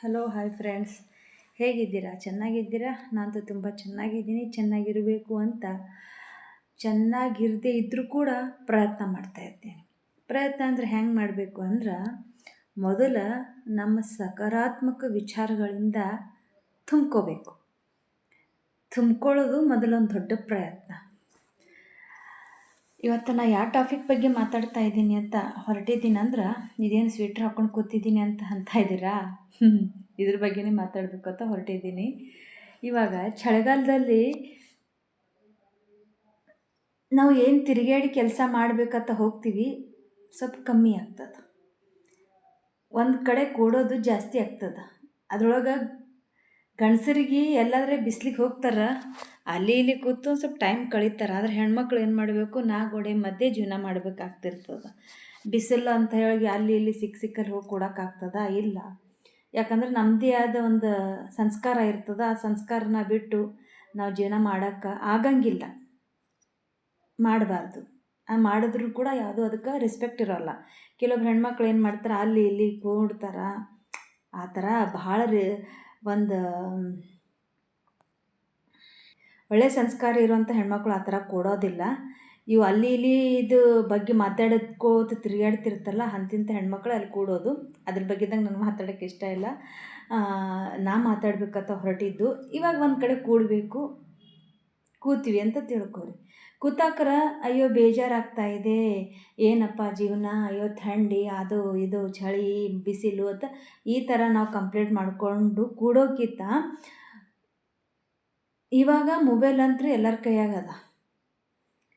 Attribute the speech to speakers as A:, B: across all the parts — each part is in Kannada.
A: ಹಲೋ ಹಾಯ್ ಫ್ರೆಂಡ್ಸ್ ಹೇಗಿದ್ದೀರಾ? ಚೆನ್ನಾಗಿದ್ದೀರಾ? ನಾನು ತುಂಬ ಚೆನ್ನಾಗಿದ್ದೀನಿ. ಚೆನ್ನಾಗಿರಬೇಕು ಅಂತ ಚೆನ್ನಾಗಿರದೇ ಇದ್ದರೂ ಕೂಡ ಪ್ರಯತ್ನ ಮಾಡ್ತಾ ಇರ್ತೀನಿ. ಪ್ರಯತ್ನ ಅಂದರೆ ಹೆಂಗೆ ಮಾಡಬೇಕು ಅಂದ್ರೆ, ಮೊದಲ ನಮ್ಮ ಸಕಾರಾತ್ಮಕ ವಿಚಾರಗಳಿಂದ ತುಂಬ್ಕೋಬೇಕು. ತುಂಬ್ಕೊಳ್ಳೋದು ಮೊದಲೊಂದು ದೊಡ್ಡ ಪ್ರಯತ್ನ. ಇವತ್ತು ನಾ ಯಾವ ಟಾಪಿಕ್ ಬಗ್ಗೆ ಮಾತಾಡ್ತಾ ಇದ್ದೀನಿ ಅಂತ ಹೊರಟಿದ್ದೀನಿ ಅಂದ್ರೆ, ಇದೇನು ಸ್ವೀಟ್ರ್ ಹಾಕ್ಕೊಂಡು ಕೂತಿದ್ದೀನಿ ಅಂತ ಅಂತ ಇದ್ದೀರಾ? ಇದ್ರ ಬಗ್ಗೆನೇ ಮಾತಾಡಬೇಕು ಅಂತ ಹೊರಟಿದ್ದೀನಿ. ಇವಾಗ ಚಳಿಗಾಲದಲ್ಲಿ ನಾವು ಏನು ತಿರುಗಾಡಿ ಕೆಲಸ ಮಾಡಬೇಕಂತ ಹೋಗ್ತೀವಿ, ಸ್ವಲ್ಪ ಕಮ್ಮಿ ಆಗ್ತದೆ. ಒಂದು ಕಡೆ ಕೂಡೋದು ಜಾಸ್ತಿ ಆಗ್ತದೆ. ಅದ್ರೊಳಗೆ ಗಂಡಸರಿಗೆ ಎಲ್ಲಾದ್ರೆ ಬಿಸ್ಲಿಗೆ ಹೋಗ್ತಾರೆ, ಅಲ್ಲಿ ಇಲ್ಲಿ ಕೂತು ಒಂದು ಸ್ವಲ್ಪ ಟೈಮ್ ಕಳೀತಾರೆ. ಆದರೆ ಹೆಣ್ಮಕ್ಳು ಏನು ಮಾಡಬೇಕು? ನಾ ಗೋಡೆ ಮಧ್ಯೆ ಜೀವನ ಮಾಡಬೇಕಾಗ್ತಿರ್ತದೆ. ಬಿಸಿಲು ಅಂತ ಹೇಳಿ ಅಲ್ಲಿ ಇಲ್ಲಿ ಸಿಕ್ಕ ಸಿಕ್ಕಲ್ಲಿ ಹೋಗಿ ಕೊಡೋಕ್ಕಾಗ್ತದ? ಇಲ್ಲ. ಯಾಕಂದ್ರೆ ನಮ್ಮದೇ ಆದ ಒಂದು ಸಂಸ್ಕಾರ ಇರ್ತದೆ. ಆ ಸಂಸ್ಕಾರನ ಬಿಟ್ಟು ನಾವು ಜೀವನ ಮಾಡೋಕ್ಕೆ ಆಗಂಗಿಲ್ಲ. ಮಾಡಬಾರ್ದು. ಆ ಮಾಡಿದ್ರು ಕೂಡ ಯಾವುದೂ ಅದಕ್ಕೆ ರೆಸ್ಪೆಕ್ಟ್ ಇರೋಲ್ಲ. ಕೆಲವೊಬ್ರು ಹೆಣ್ಮಕ್ಳು ಏನು ಮಾಡ್ತಾರೆ? ಅಲ್ಲಿ ಇಲ್ಲಿ ಕೂಡ್ತಾರೆ. ಆ ಥರ ಭಾಳ ರೀ ಒಂದು ಒಳ್ಳೆಯ ಸಂಸ್ಕಾರ ಇರುವಂಥ ಹೆಣ್ಮಕ್ಳು ಆ ಥರ ಕೊಡೋದಿಲ್ಲ. ಇವು ಅಲ್ಲಿ ಇಲ್ಲಿ ಇದು ಬಗ್ಗೆ ಮಾತಾಡೋದ್ಕೋತ ತಿರುಗಾಡ್ತಿರ್ತಲ್ಲ ಅಂತಿಂಥ ಹೆಣ್ಮಕ್ಳು ಅಲ್ಲಿ ಕೂಡೋದು. ಅದ್ರ ಬಗ್ಗೆ ನನಗೆ ಮಾತಾಡೋಕ್ಕೆ ಇಷ್ಟ ಇಲ್ಲ. ನಾ ಮಾತಾಡ್ಬೇಕಂತ ಹೊರಟಿದ್ದು. ಇವಾಗ ಒಂದು ಕಡೆ ಕೂಡಬೇಕು. ಕೂತೀವಿ ಅಂತ ತಿಳ್ಕೊರಿ. ಕೂತಾಕ್ರ ಅಯ್ಯೋ ಬೇಜಾರಾಗ್ತಾ ಇದೆ. ಏನಪ್ಪ ಜೀವನ? ಅಯ್ಯೋ ಥಂಡಿ, ಅದು ಇದು, ಚಳಿ, ಬಿಸಿಲು ಅಂತ ಈ ಥರ ನಾವು ಕಂಪ್ಲೇಂಟ್ ಮಾಡಿಕೊಂಡು ಕೂಡೋಕ್ಕಿಂತ ಇವಾಗ ಮೊಬೈಲ್ ಅಂತೂ ಎಲ್ಲರ ಕೈಯಾಗದ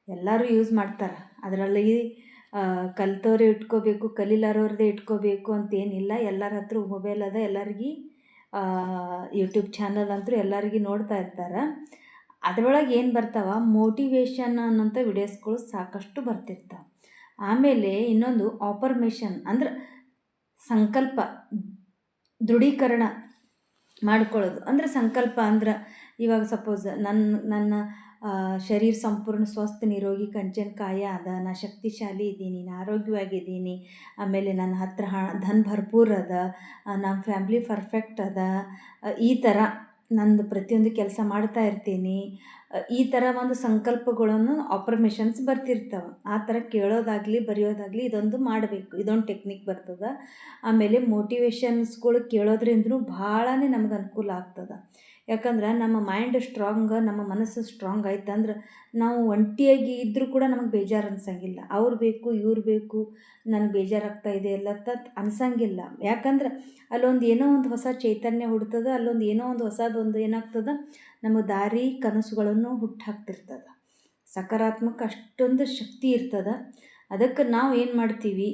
A: ಎಲ್ಲರೂ ಯೂಸ್ ಮಾಡ್ತಾರೆ. ಅದರಲ್ಲಿ ಕಲ್ತವ್ರೆ ಇಟ್ಕೋಬೇಕು ಕಲೀಲಾರವ್ರದ್ದೇ ಇಟ್ಕೋಬೇಕು ಅಂತೇನಿಲ್ಲ ಎಲ್ಲರ ಹತ್ರ ಮೊಬೈಲ್ ಅದ. ಎಲ್ಲರಿಗೆ ಯೂಟ್ಯೂಬ್ ಚಾನಲ್ ಅಂತೂ ಎಲ್ಲರಿಗೆ ನೋಡ್ತಾ ಇರ್ತಾರೆ. ಅದರೊಳಗೆ ಏನು ಬರ್ತಾವ? ಮೋಟಿವೇಶನ್ ಅನ್ನೋಂಥ ವಿಡಿಯೋಸ್ಗಳು ಸಾಕಷ್ಟು ಬರ್ತಿರ್ತಾವೆ. ಆಮೇಲೆ ಇನ್ನೊಂದು ಆಪರ್ಮೇಷನ್ ಅಂದ್ರೆ ಸಂಕಲ್ಪ, ದೃಢೀಕರಣ ಮಾಡ್ಕೊಳ್ಳೋದು. ಅಂದರೆ ಸಂಕಲ್ಪ ಅಂದ್ರೆ ಇವಾಗ ಸಪೋಸ್ ನನ್ನ ನನ್ನ ಶರೀರ ಸಂಪೂರ್ಣ ಸ್ವಸ್ಥ, ನಿರೋಗಿ, ಕಂಚನ, ಕಾಯ ಅದ. ನಾ ಶಕ್ತಿಶಾಲಿ ಇದ್ದೀನಿ, ನಾ ಆರೋಗ್ಯವಾಗಿದ್ದೀನಿ. ಆಮೇಲೆ ನನ್ನ ಹತ್ರ ಹಣ, ಧನ್ ಭರ್ಪೂರ್ ಅದ. ನಮ್ಮ ಫ್ಯಾಮ್ಲಿ ಪರ್ಫೆಕ್ಟ್ ಅದ. ಈ ಥರ ನಂದು ಪ್ರತಿಯೊಂದು ಕೆಲಸ ಮಾಡ್ತಾ ಇರ್ತೀನಿ. ಈ ಥರ ಒಂದು ಸಂಕಲ್ಪಗಳನ್ನು ಆಪ್ರಮೇಷನ್ಸ್ ಬರ್ತಿರ್ತವೆ. ಆ ಥರ ಕೇಳೋದಾಗಲಿ, ಬರೆಯೋದಾಗಲಿ ಇದೊಂದು ಮಾಡಬೇಕು. ಇದೊಂದು ಟೆಕ್ನಿಕ್ ಬರ್ತದೆ. ಆಮೇಲೆ ಮೋಟಿವೇಶನ್ಸ್ಗಳು ಕೇಳೋದ್ರಿಂದಲೂ ಭಾಳ ನಮ್ಗೆ ಅನುಕೂಲ ಆಗ್ತದೆ. ಯಾಕಂದ್ರೆ ನಮ್ಮ ಮೈಂಡ್ ಸ್ಟ್ರಾಂಗ್ ನಮ್ಮ ಮನಸ್ಸು ಸ್ಟ್ರಾಂಗ್ ಆಯ್ತಂದ್ರೆ ನಾವು ಒಂಟಿಯಾಗಿ ಇದ್ದರೂ ಕೂಡ ನಮಗೆ ಬೇಜಾರು ಅನ್ಸಂಗಿಲ್ಲ. ಅವ್ರು ಬೇಕು, ಇವ್ರು ಬೇಕು, ನನಗೆ ಬೇಜಾರಾಗ್ತಾ ಇದೆ ಎಲ್ಲ ತತ್ ಅನ್ಸಂಗಿಲ್ಲ. ಯಾಕಂದ್ರೆ ಅಲ್ಲೊಂದು ಏನೋ ಒಂದು ಹೊಸ ಚೈತನ್ಯ ಹುಡ್ತದೆ, ಅಲ್ಲೊಂದು ಏನೋ ಒಂದು ಹೊಸದೊಂದು ಏನಾಗ್ತದೆ, ನಮ್ಮ ದಾರಿ ಕನಸುಗಳನ್ನು ಹುಟ್ಟು ಹಾಕ್ತಿರ್ತದೆ ಸಕಾರಾತ್ಮಕ ಅಷ್ಟೊಂದು ಶಕ್ತಿ ಇರ್ತದೆ. ಅದಕ್ಕೆ ನಾವು ಏನು ಮಾಡ್ತೀವಿ?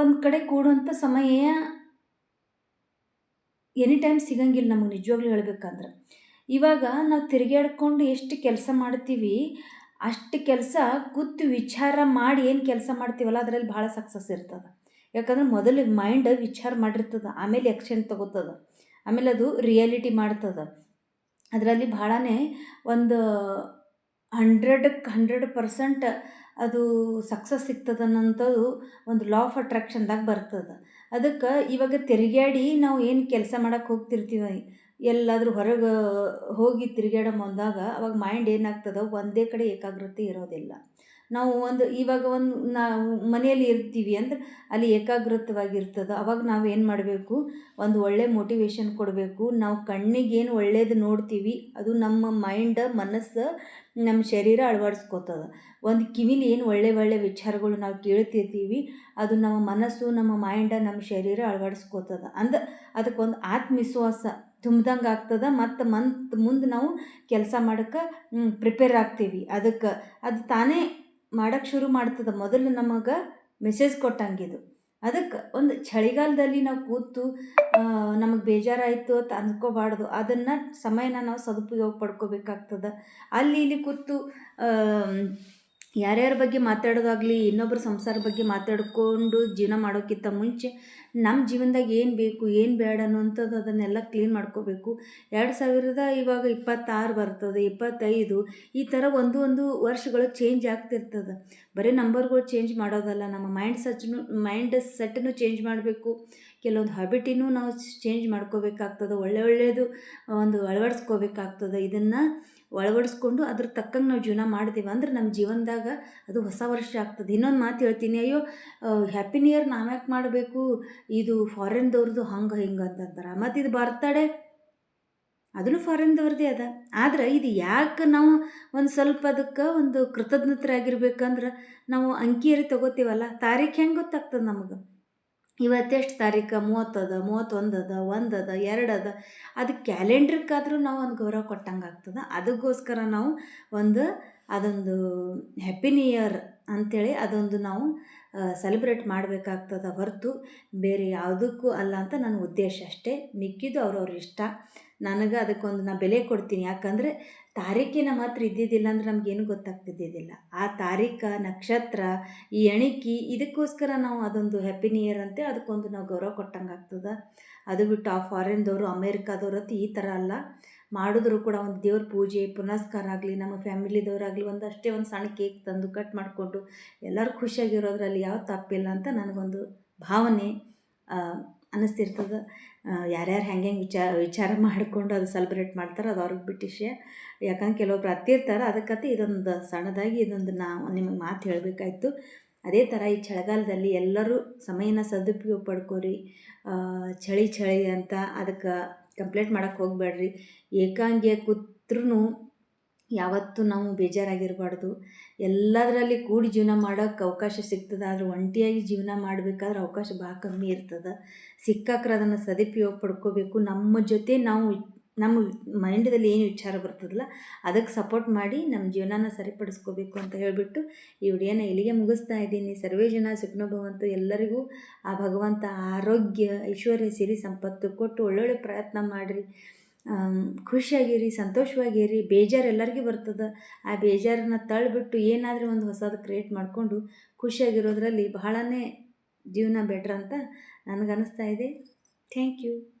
A: ಒಂದು ಕಡೆ ಕೂಡುವಂಥ ಸಮಯ ಎನಿ ಟೈಮ್ ಸಿಗಂಗಿಲ್ಲ ನಮಗೆ ನಿಜವಾಗ್ಲೂ ಹೇಳ್ಬೇಕಂದ್ರೆ. ಇವಾಗ ನಾವು ತಿರುಗಾಡ್ಕೊಂಡು ಎಷ್ಟು ಕೆಲಸ ಮಾಡ್ತೀವಿ, ಅಷ್ಟು ಕೆಲಸ ಕೂತು ವಿಚಾರ ಮಾಡಿ ಏನು ಕೆಲಸ ಮಾಡ್ತೀವಲ್ಲ ಅದರಲ್ಲಿ ಭಾಳ ಸಕ್ಸಸ್ ಇರ್ತದೆ. ಯಾಕಂದ್ರೆ ಮೊದಲು ಮೈಂಡ್ ವಿಚಾರ ಮಾಡಿರ್ತದೆ, ಆಮೇಲೆ ಆ್ಯಕ್ಷನ್ ತಗೋತದೆ, ಆಮೇಲೆ ಅದು ರಿಯಾಲಿಟಿ ಮಾಡ್ತದೆ. ಅದರಲ್ಲಿ ಭಾಳನೇ ಒಂದು ಹಂಡ್ರೆಡಕ್ಕೆ ಹಂಡ್ರೆಡ್ ಪರ್ಸೆಂಟ್ ಅದು ಸಕ್ಸಸ್ ಸಿಗ್ತದೆ ಅನ್ನೋಂಥದ್ದು ಒಂದು ಲಾ ಆಫ್ ಅಟ್ರಾಕ್ಷನ್ದಾಗ ಬರ್ತದೆ. ಅದಕ್ಕೆ ಇವಾಗ ತಿರುಗಾಡಿ ನಾವು ಏನು ಕೆಲಸ ಮಾಡಕ್ಕೆ ಹೋಗ್ತಿರ್ತೀವಿ, ಎಲ್ಲಾದರೂ ಹೊರಗೆ ಹೋಗಿ ತಿರುಗಾಡೋ ಮುಂದಾಗ ಅವಾಗ ಮೈಂಡ್ ಏನಾಗ್ತದೆ ಒಂದೇ ಕಡೆ ಏಕಾಗ್ರತೆ ಇರೋದಿಲ್ಲ. ನಾವು ಒಂದು ಇವಾಗ ಒಂದು ನಾವು ಮನೆಯಲ್ಲಿ ಇರ್ತೀವಿ ಅಂದ್ರೆ ಅಲ್ಲಿ ಏಕಾಗ್ರತವಾಗಿರ್ತದೆ. ಅವಾಗ ನಾವು ಏನು ಮಾಡಬೇಕು? ಒಂದು ಒಳ್ಳೆ ಮೋಟಿವೇಶನ್ ಕೊಡಬೇಕು. ನಾವು ಕಣ್ಣಿಗೆ ಏನು ಒಳ್ಳೇದು ನೋಡ್ತೀವಿ, ಅದು ನಮ್ಮ ಮೈಂಡ್ ಮನಸ್ಸು ನಮ್ಮ ಶರೀರ ಅಳವಡಿಸ್ಕೋತದ. ಒಂದು ಕಿವಿಲಿ ಏನು ಒಳ್ಳೆ ಒಳ್ಳೆ ವಿಚಾರಗಳು ನಾವು ಕೇಳ್ತಿರ್ತೀವಿ, ಅದು ನಮ್ಮ ಮನಸ್ಸು, ನಮ್ಮ ಮೈಂಡ ನಮ್ಮ ಶರೀರ ಅಳವಡಿಸ್ಕೋತದ. ಅಂದ್ರೆ ಅದಕ್ಕೊಂದು ಆತ್ಮವಿಶ್ವಾಸ ತುಂಬ್ದಂಗೆ ಆಗ್ತದೆ. ಮತ್ತು ಮಂತ್ ಮುಂದೆ ನಾವು ಕೆಲಸ ಮಾಡೋಕ್ಕೆ ಪ್ರಿಪೇರ್ ಆಗ್ತೀವಿ. ಅದಕ್ಕೆ ಅದು ತಾನೇ ಮಾಡಕ್ಕೆ ಶುರು ಮಾಡ್ತದೆ. ಮೊದಲು ನಮಗೆ ಮೆಸೇಜ್ ಕೊಟ್ಟಂಗಿದು. ಅದಕ್ಕೆ ಒಂದು ಚಳಿಗಾಲದಲ್ಲಿ ನಾವು ಕೂತು ನಮಗೆ ಬೇಜಾರಾಯಿತು ಅಂತ ಅಂದ್ಕೋಬಾರ್ದು ಅದನ್ನು ಸಮಯನ ನಾವು ಸದುಪಯೋಗ ಪಡ್ಕೋಬೇಕಾಗ್ತದೆ. ಅಲ್ಲಿ ಇಲ್ಲಿ ಕೂತು ಯಾರ್ಯಾರ ಬಗ್ಗೆ ಮಾತಾಡೋದಾಗಲಿ ಇನ್ನೊಬ್ಬರ ಸಂಸಾರ ಬಗ್ಗೆ ಮಾತಾಡ್ಕೊಂಡು ಜೀವನ ಮಾಡೋಕ್ಕಿಂತ ಮುಂಚೆ ನಮ್ಮ ಜೀವನದಾಗ ಏನು ಬೇಕು, ಏನು ಬೇಡ ಅನ್ನೋಂಥದ್ದು ಅದನ್ನೆಲ್ಲ ಕ್ಲೀನ್ ಮಾಡ್ಕೋಬೇಕು. ಎರಡು ಸಾವಿರದ ಇವಾಗ ಇಪ್ಪತ್ತಾರು ಬರ್ತದೆ, ಇಪ್ಪತ್ತೈದು. ಈ ಥರ ಒಂದು ಒಂದು ವರ್ಷಗಳು ಚೇಂಜ್ ಆಗ್ತಿರ್ತದೆ. ಬರೀ ನಂಬರ್ಗಳು ಚೇಂಜ್ ಮಾಡೋದಲ್ಲ, ನಮ್ಮ ಮೈಂಡ್ ಸಚ್ನು ಮೈಂಡ್ ಸೆಟ್ಟನ್ನು ಚೇಂಜ್ ಮಾಡಬೇಕು. ಕೆಲವೊಂದು ಹ್ಯಾಬಿಟಿನೂ ನಾವು ಚೇಂಜ್ ಮಾಡ್ಕೋಬೇಕಾಗ್ತದೆ, ಒಳ್ಳೆ ಒಳ್ಳೆಯದು ಒಂದು ಅಳವಡಿಸ್ಕೋಬೇಕಾಗ್ತದೆ. ಇದನ್ನು ಅಳವಡಿಸ್ಕೊಂಡು ಅದ್ರ ತಕ್ಕಂಗೆ ನಾವು ಜೀವನ ಮಾಡ್ತೀವಿ. ಅಂದ್ರೆ ನಮ್ಮ ಜೀವನದಾಗ ಅದು ಹೊಸ ವರ್ಷ ಆಗ್ತದೆ. ಇನ್ನೊಂದು ಮಾತು ಹೇಳ್ತೀನಿ. ಅಯ್ಯೋ ಹ್ಯಾಪಿ ನ್ಯೂ ಇಯರ್ ನಾವ್ಯಾಕೆ ಮಾಡಬೇಕು? ಇದು ಫಾರಿನ್ದವ್ರದ್ದು ಹಂಗೆ ಹಿಂಗೆ ಅಂತಂತಾರೆ. ಮತ್ತು ಇದು ಬರ್ತಡೇ ಅದನ್ನು ಫಾರಿನ್ದವ್ರದ್ದೇ ಅದ. ಆದ್ರೆ ಇದು ಯಾಕೆ ನಾವು ಒಂದು ಸ್ವಲ್ಪ ಅದಕ್ಕೆ ಒಂದು ಕೃತಜ್ಞತರಾಗಿರ್ಬೇಕಂದ್ರೆ ನಾವು ಅಂಕಿಯರಿ ತೊಗೋತೀವಲ್ಲ, ತಾರೀಖು ಹೆಂಗೆ ಗೊತ್ತಾಗ್ತದೆ ನಮಗೆ? ಇವತ್ತೆಷ್ಟು ತಾರೀಕು? ಮೂವತ್ತದ, ಮೂವತ್ತೊಂದದ, ಒಂದದ, ಎರಡದ? ಅದು ಕ್ಯಾಲೆಂಡ್ರಿಗಾದರೂ ನಾವು ಒಂದು ಗೌರವ ಕೊಟ್ಟಂಗೆ ಆಗ್ತದೆ. ಅದಕ್ಕೋಸ್ಕರ ನಾವು ಒಂದು ಅದೊಂದು ಹ್ಯಾಪಿ ನ್ಯೂ ಇಯರ್ ಅಂಥೇಳಿ ಅದೊಂದು ನಾವು ಸೆಲೆಬ್ರೇಟ್ ಮಾಡಬೇಕಾಗ್ತದ. ಹೊರತು ಬೇರೆ ಯಾವುದಕ್ಕೂ ಅಲ್ಲ ಅಂತ ನನ್ನ ಉದ್ದೇಶ ಅಷ್ಟೇ. ಮಿಕ್ಕಿದ್ದು ಅವ್ರವ್ರ ಇಷ್ಟ. ನನಗೆ ಅದಕ್ಕೊಂದು ನಾ ಬೆಲೆ ಕೊಡ್ತೀನಿ. ಯಾಕಂದರೆ ತಾರೀಕಿನ ಮಾತ್ರ ಇದ್ದಿದ್ದಿಲ್ಲ ಅಂದ್ರೆ ನಮಗೇನು ಗೊತ್ತಾಗ್ತಿದ್ದಿದ್ದಿಲ್ಲ. ಆ ತಾರೀಕ, ನಕ್ಷತ್ರ, ಈ ಎಣಿಕೆ, ಇದಕ್ಕೋಸ್ಕರ ನಾವು ಅದೊಂದು ಹ್ಯಾಪಿ ನ್ಯೂ ಇಯರ್ ಅಂತೇಳಿ ಅದಕ್ಕೊಂದು ನಾವು ಗೌರವ ಕೊಟ್ಟಂಗೆ ಆಗ್ತದೆ. ಅದು ಬಿಟ್ಟು ಆ ಫಾರಿನ್ದವರು ಅಮೇರಿಕಾದವರು ಈ ಥರ ಅಲ್ಲ. ಮಾಡಿದ್ರು ಕೂಡ ಒಂದು ದೇವ್ರ ಪೂಜೆ, ಪುನಸ್ಕಾರ ಆಗಲಿ, ನಮ್ಮ ಫ್ಯಾಮಿಲಿದವರಾಗಲಿ ಒಂದು ಅಷ್ಟೇ ಒಂದು ಸಣ್ಣ ಕೇಕ್ ತಂದು ಕಟ್ ಮಾಡಿಕೊಂಡು ಎಲ್ಲರೂ ಖುಷಿಯಾಗಿರೋದ್ರಲ್ಲಿ ಯಾವ ತಪ್ಪಿಲ್ಲ ಅಂತ ನನಗೊಂದು ಭಾವನೆ ಅನ್ನಿಸ್ತಿರ್ತದೆ ಯಾರ್ಯಾರು ಹೆಂಗೆ ಹೆಂಗೆ ವಿಚಾರ ವಿಚಾರ ಮಾಡಿಕೊಂಡು ಅದು ಸೆಲೆಬ್ರೇಟ್ ಮಾಡ್ತಾರೆ ಅದು ಅವ್ರಿಗೆ ಬಿಟ್ಟ ವಿಷಯ. ಯಾಕಂದ್ರೆ ಕೆಲವೊಬ್ರು ಹತ್ತಿರ್ತಾರೆ ಅದಕ್ಕಂತ ಇದೊಂದು ಸಣ್ಣದಾಗಿ ಇದೊಂದು ನಾ ನಿಮಗೆ ಮಾತು ಹೇಳಬೇಕಾಯ್ತು. ಅದೇ ಥರ ಈ ಚಳಿಗಾಲದಲ್ಲಿ ಎಲ್ಲರೂ ಸಮಯನ ಸದುಪಯೋಗ ಪಡ್ಕೋರಿ ಚಳಿ ಚಳಿ ಅಂತ ಅದಕ್ಕೆ ಕಂಪ್ಲೇಂಟ್ ಮಾಡೋಕ್ಕೆ ಹೋಗಬೇಡ್ರಿ. ಏಕಾಂಗಿಯ ಕೂತ್ರೂ ಯಾವತ್ತೂ ನಾವು ಬೇಜಾರಾಗಿರಬಾರ್ದು. ಎಲ್ಲದರಲ್ಲಿ ಕೂಡಿ ಜೀವನ ಮಾಡೋಕ್ಕೆ ಅವಕಾಶ ಸಿಗ್ತದೆ, ಆದ್ರೆ ಒಂಟಿಯಾಗಿ ಜೀವನ ಮಾಡಬೇಕಾದ್ರೆ ಅವಕಾಶ ಭಾಳ ಕಮ್ಮಿ ಇರ್ತದೆ. ಸಿಕ್ಕಾಕ್ರೆ ಅದನ್ನು ಸದುಪಯೋಗ ಪಡ್ಕೋಬೇಕು. ನಮ್ಮ ಜೊತೆ ನಾವು ನಮ್ಮ ಮೈಂಡದಲ್ಲಿ ಏನು ವಿಚಾರ ಬರ್ತದಲ್ಲ, ಅದಕ್ಕೆ ಸಪೋರ್ಟ್ ಮಾಡಿ ನಮ್ಮ ಜೀವನನ ಸರಿಪಡಿಸ್ಕೋಬೇಕು ಅಂತ ಹೇಳಿಬಿಟ್ಟು ಈ ವಿಡಿಯೋನ ಇಲ್ಲಿಗೆ ಮುಗಿಸ್ತಾ ಇದ್ದೀನಿ. ಸರ್ವೇ ಜನ ಸುಖನೋಭವಂತು ಎಲ್ಲರಿಗೂ ಆ ಭಗವಂತ ಆರೋಗ್ಯ, ಐಶ್ವರ್ಯ, ಸಿರಿ ಸಂಪತ್ತು ಕೊಟ್ಟು ಒಳ್ಳೊಳ್ಳೆ ಪ್ರಯತ್ನ ಮಾಡಿರಿ. ಖುಷಿಯಾಗಿರಿ, ಸಂತೋಷವಾಗಿರಿ, ಬೇಜಾರು ಎಲ್ಲರಿಗೂ ಬರ್ತದೆ. ಆ ಬೇಜಾರನ್ನ ತಳ್ಳಿಬಿಟ್ಟು ಏನಾದರೂ ಒಂದು ಹೊಸದು ಕ್ರಿಯೇಟ್ ಮಾಡಿಕೊಂಡು ಖುಷಿಯಾಗಿರೋದ್ರಲ್ಲಿ ಬಹಳನೇ ಜೀವನ ಬೆಟ್ರ್ ಅಂತ ನನಗನ್ನಿಸ್ತಾ ಇದೆ. Thank you